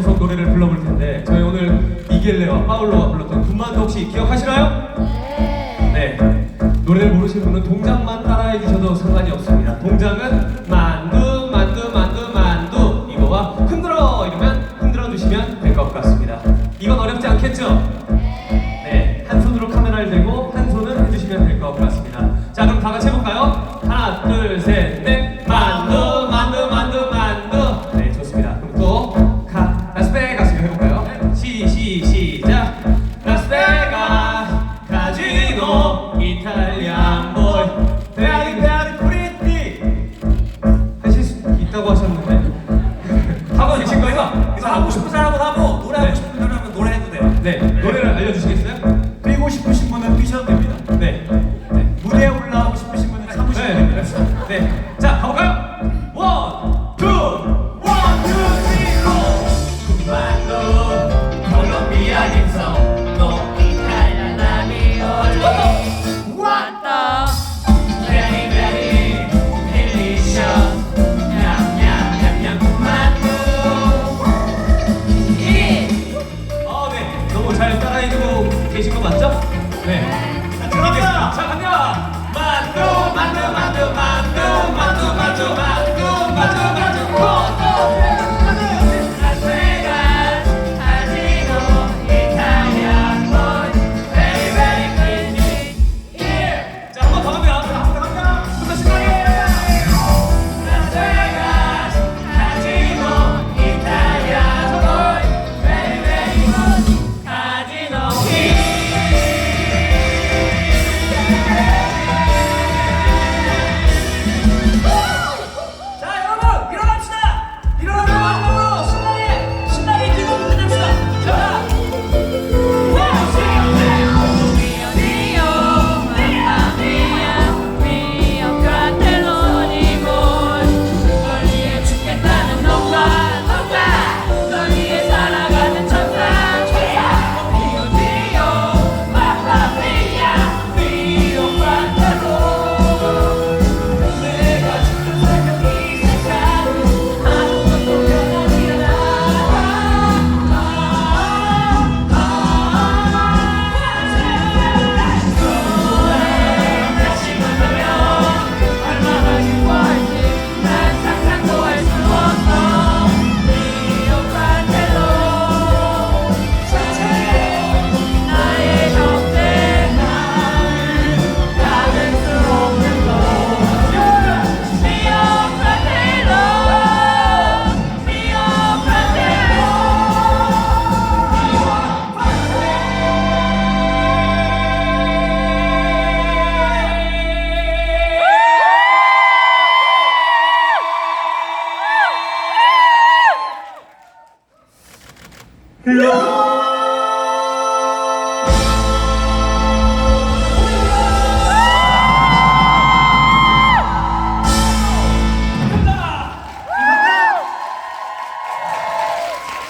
계속 노래를 불러볼 텐데 저희 오늘 이길레와 파울로가 불렀던 군만도 혹시 기억하시나요? 네. 네. 노래를 모르시는 분은 동작만 따라해 주셔도 상관이 없습니다. 동작은 만두 만두 만두 만두 이거와 흔들어 이러면 흔들어 주시면 될 것 같습니다. 이건 어렵지 않겠죠? 무대에 올라가고 싶으신 분은 참으시면 네, 됩니다. 네. 네. 자, 가볼까요? 원, 투, 원, 투, 쓰리, 고! 만두, 콜롬비아 만두. 이. 어, 네. 계신 거 맞죠? 네. 만두 만두 만두 만두 만두 만두 만두.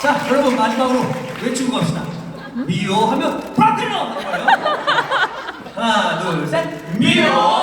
자, 여러분 마지막으로 외치고 갑시다. 미오 하면 프라텔로 하는 거예요. 하나, 둘, 셋. 미오.